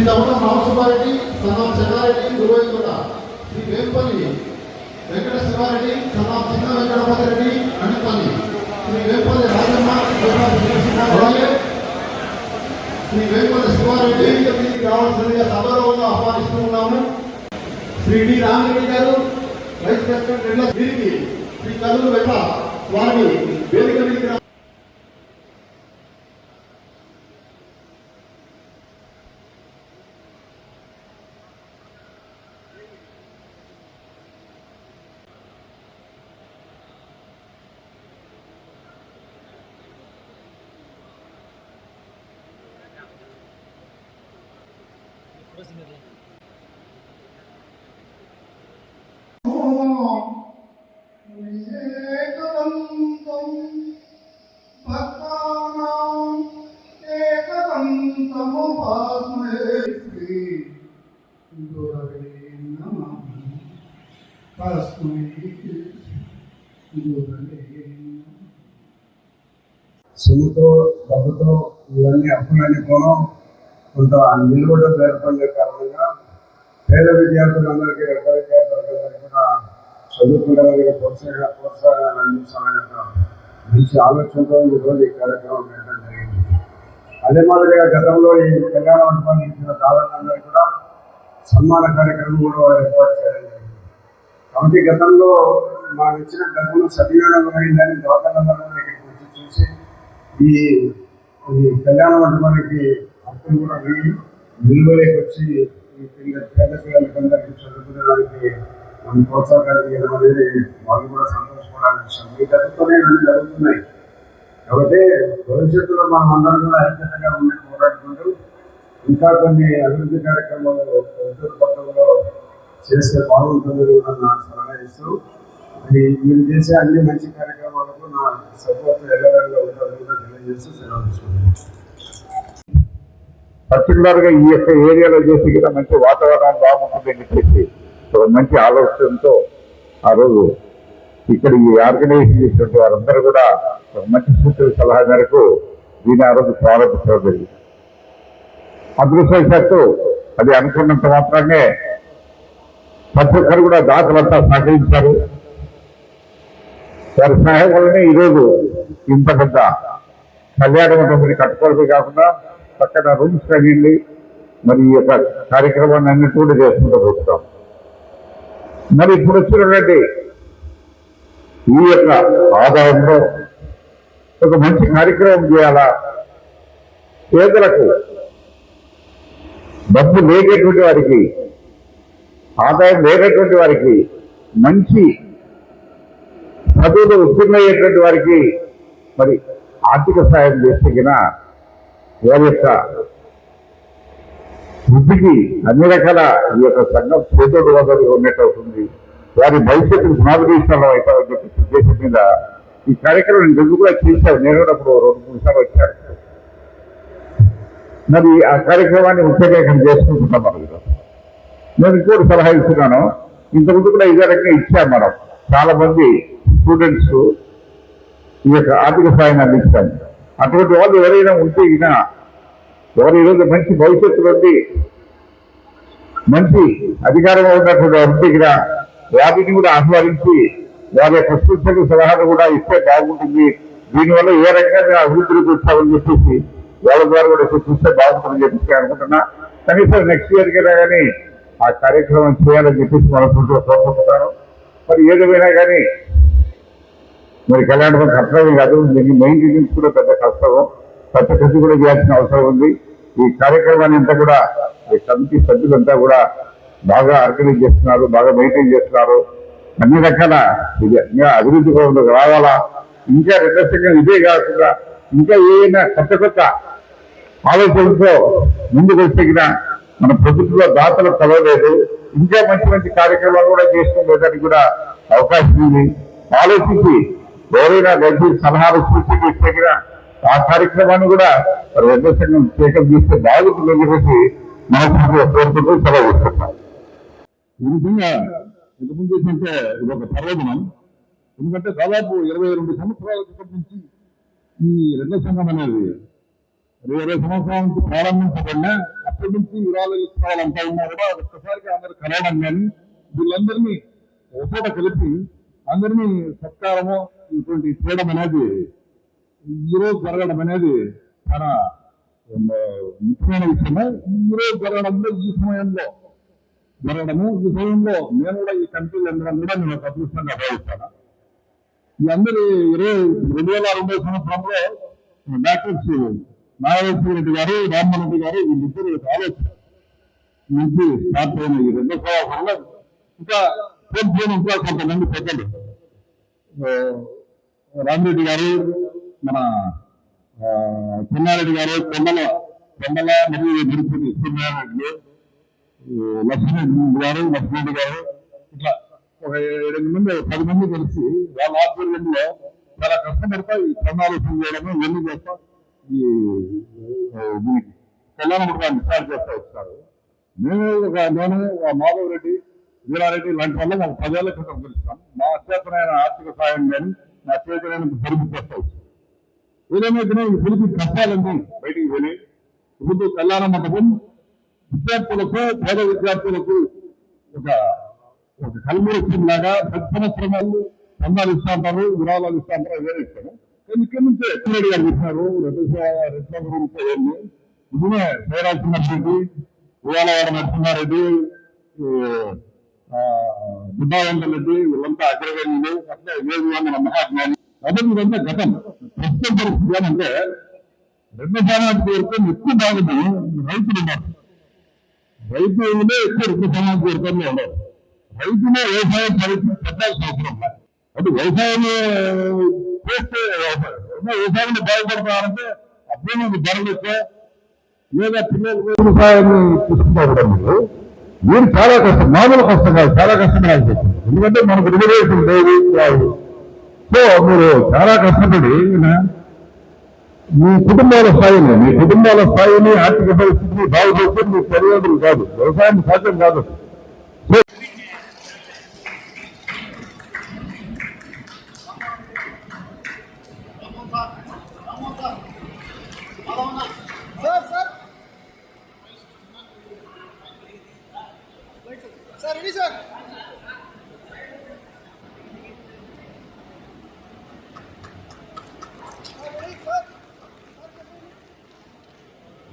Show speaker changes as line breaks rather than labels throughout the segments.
శ్రీ తమట రామసుబ్బారెడ్డి సన్నాం చెన్నారెడ్డి గురువైకుంట శ్రీ వేంపల్లి వెంకట శివారెడ్డి సన్నాం చిన్న వెంకటపతి రెడ్డి అనిపల్లి. శ్రీ వేంపల్లి రాజమ్మ వేపాలి శ్రీ వేంపల్లి శివారెడ్డి కావాల్సిందిగా రావాల్సిందిగా సభలో ఆహ్వానిస్తూ ఉన్నాము. శ్రీ డి రామిరెడ్డి గారు వైస్ ప్రెసిడెంట్ రెండో వీరికి శ్రీ కల్లూరు వెంట వారిని వేదిక మీదకి
సొమ్ముతో డబ్బుతో ఇవన్నీ అప్పులన్నీ పోను కొంత నిలువడం ఏర్పడే కారణంగా పేద విద్యార్థులందరికీ పెద్ద విద్యార్థులందరికీ కూడా చదువుకునేవారికి ప్రోత్సాహ ప్రోత్సాహాన్ని అందించాలనే మంచి ఆలోచనతో ఈరోజు ఈ కార్యక్రమం పెట్టడం జరిగింది. అదే మాదిరిగా గతంలో ఈ కళ్యాణ మండపాన్ని ఇచ్చిన దాదాలందరికీ కూడా సన్మాన కార్యక్రమం కూడా ఏర్పాటు చేయడం జరిగింది. కాబట్టి గతంలో మాకు ఇచ్చిన డబ్బులు సద్వినియోగం అయిందని దోకలందరూ కూడా ఇక్కడికి వచ్చి చూసి ఈ ఈ కళ్యాణ మండపానికి అప్పులు కూడా వెయ్యి నిలువలేకి వచ్చి ఈ పిల్ల పేద పిల్లలకందరికీ చదువుకునేదానికి మనం ప్రోత్సాహాలు ఇవ్వడం అనేది వాళ్ళు కూడా సంతోషపడాలని విషయం మీ గతంతోనే ఇవన్నీ జరుగుతున్నాయి. కాబట్టి భవిష్యత్తులో మనం అందరం కూడా ఐక్యతగా ఉండి పోరాడుకుంటూ ఇంకా కొన్ని అభివృద్ధి కార్యక్రమాలు ఉద్యోగ పద్ధతిలో చేస్తే బాగుంటుందని కూడా నా సలహా ఇస్తూ మీరు చేసే అన్ని మంచి కార్యక్రమాలకు నా సపోర్ట్ ఎల్లవేళలో ఉంటుందని కూడా తెలియజేస్తూ సెలవు తీసుకుంటున్నాను.
పర్టికులర్గా ఈ యొక్క ఏరియాలో చేసి కూడా మంచి వాతావరణం బాగుంటుందని చెప్పి ఒక మంచి ఆలోచనతో ఆ రోజు ఇక్కడ ఈ ఆర్గనైజ్ చేసినటువంటి వారందరూ కూడా ఒక మంచి సూచన సలహా మేరకు దీని ఆ రోజు ప్రారంభించడం జరిగింది. అదృష్టవశాత్తు అది అనుకున్నంత మాత్రమే ప్రతి ఒక్కరు కూడా దాతలంతా సహకరించారు. వారి సహాయం వల్లనే ఈరోజు ఇంత పెద్ద కళ్యాణ మండపం కట్టుకోవడమే కాకుండా పక్కన రూమ్స్ తగిలి మరి ఈ యొక్క కార్యక్రమాన్ని అన్నిటి కూడా చేసుకుంటూ పోతున్నాం మరి ఇప్పుడు వచ్చినటువంటి ఈ యొక్క ఆదాయంలో ఒక మంచి కార్యక్రమం చేయాలా? పేదలకు డబ్బు లేనటువంటి వారికి ఆదాయం లేనటువంటి వారికి మంచి చదువులు ఉత్తీర్ణయ్యేటువంటి వారికి మరి ఆర్థిక సాయం చేసిన వారి యొక్క వృద్ధికి అన్ని రకాల ఈ యొక్క సంఘం చేతుడు వదలు ఉన్నట్టు అవుతుంది. వారి భవిష్యత్తుకు పునాదిస్తాలో అవుతామని చెప్పి ఉద్దేశం మీద ఈ కార్యక్రమం నేను ఎందుకు కూడా చేశాను నేను అప్పుడు రెండు మూడు సార్లు వచ్చాను. మరి ఆ కార్యక్రమాన్ని ఉపయోగం చేసుకుంటున్నాం మనం ఈరోజు. నేను ఇంకోటి సలహా ఇస్తున్నాను. ఇంతకుముందు కూడా ఇదే రకంగా ఇచ్చాం మనం. చాలా మంది స్టూడెంట్స్ ఈ యొక్క ఆర్థిక సహాయాన్ని అందించాము అటువంటి వాళ్ళు ఎవరైనా ఉంటే ఇక ఎవరు ఈరోజు మంచి భవిష్యత్తు వచ్చి మంచి అధికారంలో ఉన్నటువంటి వారు ఉంటే ఇక వాటిని కూడా ఆహ్వానించి వారి యొక్క సూచనలు సలహాలు కూడా ఇస్తే బాగుంటుంది. దీనివల్ల ఏ రకంగా అభివృద్ధిలోకి వచ్చామని చెప్పేసి వాళ్ళ ద్వారా కూడా సూచిస్తే బాగుంటుందని చెప్పేసి అనుకుంటున్నా. కనీసం నెక్స్ట్ ఇయర్ కైనా కానీ ఆ కార్యక్రమం చేయాలని చెప్పేసి మనస్ఫూర్తిగా కోరుకుంటున్నాను. మరి ఏదేమైనా కానీ మరి కళ్యాణం కష్టమే కాదు. దీన్ని మెయింటెనెన్స్ కూడా పెద్ద కష్టము పెద్ద ఖర్చు కూడా చేయాల్సిన అవసరం ఉంది. ఈ కార్యక్రమాన్ని అంతా కూడా ఈ కమిటీ సభ్యులంతా కూడా బాగా ఆర్గనైజ్ చేస్తున్నారు బాగా మెయింటైన్ చేస్తున్నారు. అన్ని రకాల ఇది ఇంకా అభివృద్ధి పనులకు రావాలా? ఇంకా రెండో ఇదే కాకుండా ఇంకా ఏదైనా కొత్త కొత్త ఆలోచనలతో ముందుకు వచ్చిన మన ప్రభుత్వంలో దాతలు కలవలేదు. ఇంకా మంచి మంచి కార్యక్రమాలు కూడా చేసుకోవడానికి కూడా అవకాశం ఉంది. ఆలోచించి ఎవరైనా గడ్డి సలహాలు సూచనలు ఇస్తే ఆ కార్యక్రమాన్ని కూడా రెండో సంఘం స్వీకరణ చేస్తే బాగుంటుందని చెప్పేసి మనసులో కోరుకుంటూ సెలవు ఇస్తున్నాం. ఈ విధంగా ఇంతకుముందు ఏంటంటే ఇది ఒక ప్రయోజనం ఎందుకంటే దాదాపు ఇరవై రెండు సంవత్సరాల క్రితం నుంచి ఈ రెండో సంఘం అనేది ఇరవై సంవత్సరాల నుంచి ప్రారంభించబడిన అప్పటి
నుంచి విరాళాలు ఇచ్చుకోవాలంతా ఉన్నా కూడా ఒక్కసారిగా అందరు కలవడం కానీ వీళ్ళందరినీ ఒకచోట కలిపి అందరినీ సత్కారము ఇటువంటి చేయడం అనేది ఈరోజు జరగడం అనేది చాలా ముఖ్యమైన విషయమే. ఈరోజు జరగడంలో ఈ సమయంలో జరగడము. ఈ సమయంలో నేను కూడా ఈ కంట్రీలు అందరం కూడా నేను ఒక అదృష్టంగా భావిస్తాను. ఈ అందరి ఇరవై రెండు వేల రెండో సంవత్సరంలో డాక్టర్స్ నాగేశ్వర రెడ్డి గారు రామ్మోహన్ రెడ్డి గారు వీళ్ళిద్దరు ఆలోచన. నుంచి స్టార్ట్ అయిన ఈ రెండో సంవత్సరంలో ఇంకా పూర్తి ఇంకా కొంతమంది పెద్దలు. రామిరెడ్డి గారు మన చిన్నారెడ్డి గారు కొండల కొండల మరియు తిరుపతి సత్యనారాయణ లక్ష్మీ గారు లక్ష్మీ గారు ఇట్లా ఒక ఏడు మంది పది మంది కలిసి వాళ్ళ ఆధ్వర్యంలో చాలా కష్టపడతా ఈ ప్రణాళికలు చేయడము ఇవన్నీ చేస్తా ఈ దీనికి కళ్యాణ మండపాన్ని స్టార్ట్ చేస్తా వచ్చారు. నేను ఒక నేను ఒక మాధవ్ రెడ్డి వీరారెడ్డి ఇలాంటి వల్ల ఒక పదేళ్ళ క్రితం పిలుస్తాను మా అత్యతమైన ఆర్థిక సాయం కానీ నా చేతనైన పొరుగు చేస్తా ఏదైనా ఈ పిలిపి కష్టాలన్నీ బయటికి పోయి ముందు కళ్యాణ మండపం విద్యార్థులకు పేద విద్యార్థులకు ఒక ఒక కల్మూలం లాగా ప్రతి సంవత్సరం వాళ్ళు చందాలు ఇస్తా ఉంటారు విరాళాలు ఇస్తా ఉంటారు వేరే ఇస్తాను కానీ ఇక్కడ నుంచే ఎక్కడ గారు ఇస్తున్నారు రెడ్డి రెడ్డి గురించి వెళ్ళి ఇదినే ఉయ్యాలవాడ నరసింహారెడ్డి బుద్ధావంతం రెడ్డి వీళ్ళంతా అగ్రగణ్యులు అట్లే వివేకానంద మహాజ్ఞాని అదే ఇదంతా గతం ప్రస్తుతం పరిస్థితి ఏమంటే రెండు సమాజం వరకు ఎక్కువ బాగుంది రైతులు ఉన్నారు. రైతులే ఎక్కువ రెండు సమాజ పేరుతో ఉన్నారు. రైతులే వ్యవసాయం పెట్టాల్సిన అవసరం లేదు. అంటే వ్యవసాయం చేస్తే వ్యవసాయం. వ్యవసాయంలో బాగుపడతారంటే అభ్యున్నది ధరలు ఎక్కువ. లేదా పిల్లలు వ్యవసాయాన్ని తీసుకుంటారు మీరు చాలా కష్టం మామూలు కష్టం కాదు చాలా కష్టమే వస్తుంది ఎందుకంటే మనకు రిజర్వేషన్ లేదు రాదు సో మీరు చాలా కష్టపడి మీ కుటుంబాల స్థాయిని మీ కుటుంబాల స్థాయిని ఆర్థిక పరిస్థితిని బాగుపడితే మీ తల్లిదండ్రులు కాదు వ్యవసాయం సాధ్యం కాదు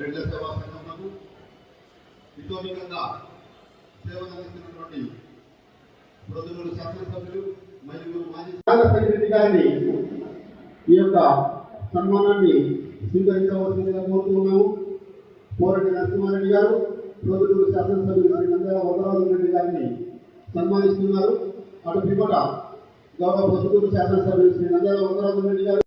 రెడ్ల సేవా సంఘంకు ఇతోమికంగా సేవలు అందిస్తున్నటువంటి ప్రజలు శాసనసభ్యులు మరియు మాజీ రెడ్డి గారిని ఈ యొక్క సన్మానాన్ని స్వీకరించవలసిందిగా కోరుతున్నాము కోరటి నరసింహారెడ్డి గారు ప్రొద్దుటూరు శాసనసభ్యులు శ్రీ నందల వరదరాజు రెడ్డి గారిని సన్మానిస్తున్నారు. అటు పిమ్మట గౌరవ ప్రొద్దుటూరు శాసనసభ్యులు శ్రీ నందల వరదరాజు రెడ్డి గారు.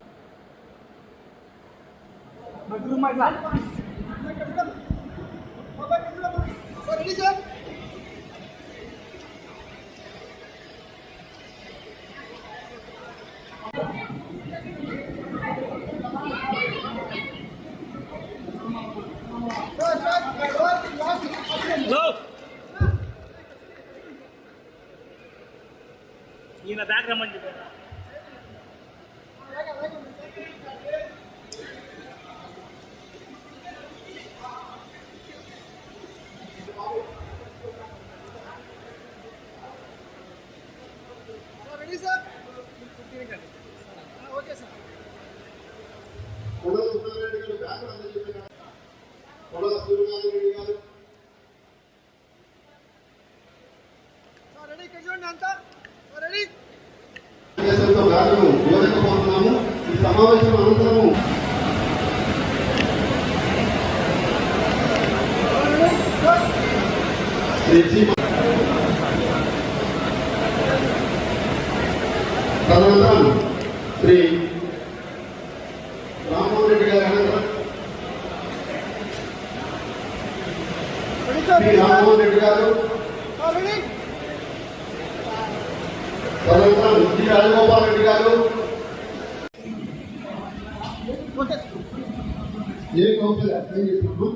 ఈయన బ్యాక్ రమ్మని చెప్పారు
sir ready sir okay sir
Kodala Subbareddy గారు బ్యాక్ అందజేశారు కొడల సూర్యనారాయణ గారు తదనంతరం శ్రీ రామ్మోహన్ రెడ్డి గారి అనంతరం
రెడీ సార్
శ్రీ రామ్మోహన్ రెడ్డి గారు
సార్ రెడీ
తదనంతరం శ్రీ రాజగోపాల్ రెడ్డి గారు
ఓకే
ఏ కౌన్సిల్ అప్లై చేస్తున్నాం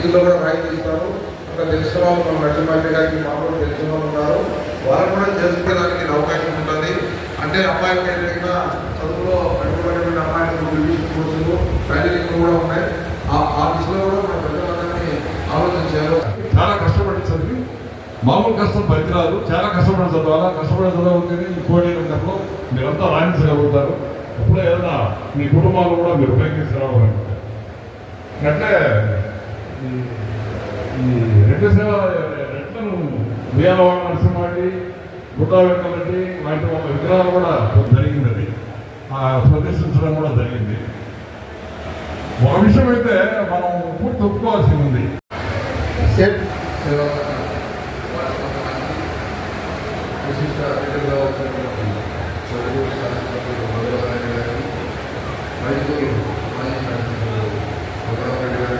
ఫీజులో కూడా రాయితీ ఇస్తారు అక్కడ తెలిసిన వాళ్ళు మన లక్ష్మీ గారికి మామూలు తెలిసిన వాళ్ళు ఉన్నారు. వాళ్ళు కూడా చేసుకోవడానికి అవకాశం ఉంటుంది. అంటే అమ్మాయిలకి ఏదైనా చదువులో వెనుకబడిన అమ్మాయిలకు బ్యూటిషన్ కోర్సులు ట్రైనింగ్ కూడా ఉన్నాయి. ఆ ఆ దిశలో కూడా మన ఆలోచన ఆలోచించారు.
చాలా కష్టపడి చదివి. మామూలు కష్టం పరికరాలు చాలా కష్టపడి చదవాలా కష్టపడి చదవకపోతే ఈ కోడి రంగంలో మీరంతా రాణించగలుగుతారు. ఇప్పుడు ఏదైనా మీ కుటుంబాలు కూడా మీరు ఉపయోగించి అంటే అట్లే ఈ- ఈ రెండు సేవ రెట్లను ఉయ్యాలవాడ నరసింహారెడ్డి గుడ్డా వెంకరెడ్డి లాంటి వాళ్ళ విగ్రహాలు కూడా జరిగినది ఆ ప్రదర్శించడం కూడా జరిగింది ఒక విషయం అయితే మనం పూర్తి ఒప్పుకోవాల్సి ఉంది
విశిష్ట అతిథులుగా వచ్చినటువంటి చదువు శాస్త్రజ్ఞులు భగవరెడ్డి గారు మైసూరు మాజీ శాసనసభ్యులు భగవరెడ్డి గారు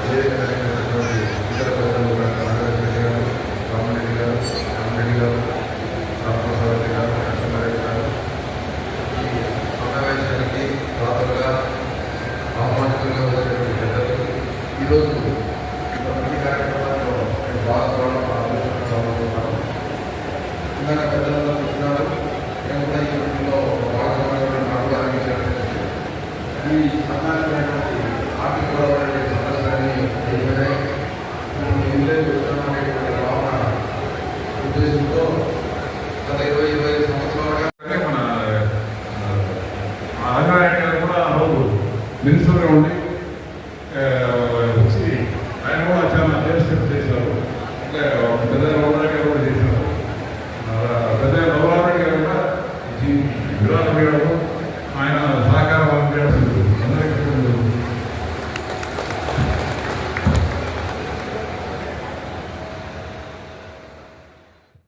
అదేవిధమైనటువంటి ఇతర పెద్దలు కూడా నాగరెడ్డి గారు రామరెడ్డి గారు రామరెడ్డి గారు రామప్రసాద్ రెడ్డి గారు నరసింహారెడ్డి గారు ఈ సమావేశానికి దాతలుగా ఆహ్వానితులుగా వచ్చినటువంటి పెద్దలు ఈరోజు ప్రతి కార్యక్రమాల్లో నేను భాగస్వామ్యం ఆలోచించాలనుకుంటున్నాను ఇందాక నేను కూడా ఈ వీటిలో ఈ సమానమైనటువంటి ఆర్థిక పరమైనటువంటి సమస్యలని ఏమైనాయి ఇల్లే భావన ఉద్దేశంతో గత ఇరవై ఇరవై ఐదు సంవత్సరాలుగా
మన ఆ, కూడా రోజు మినిస్టర్గా ఉండి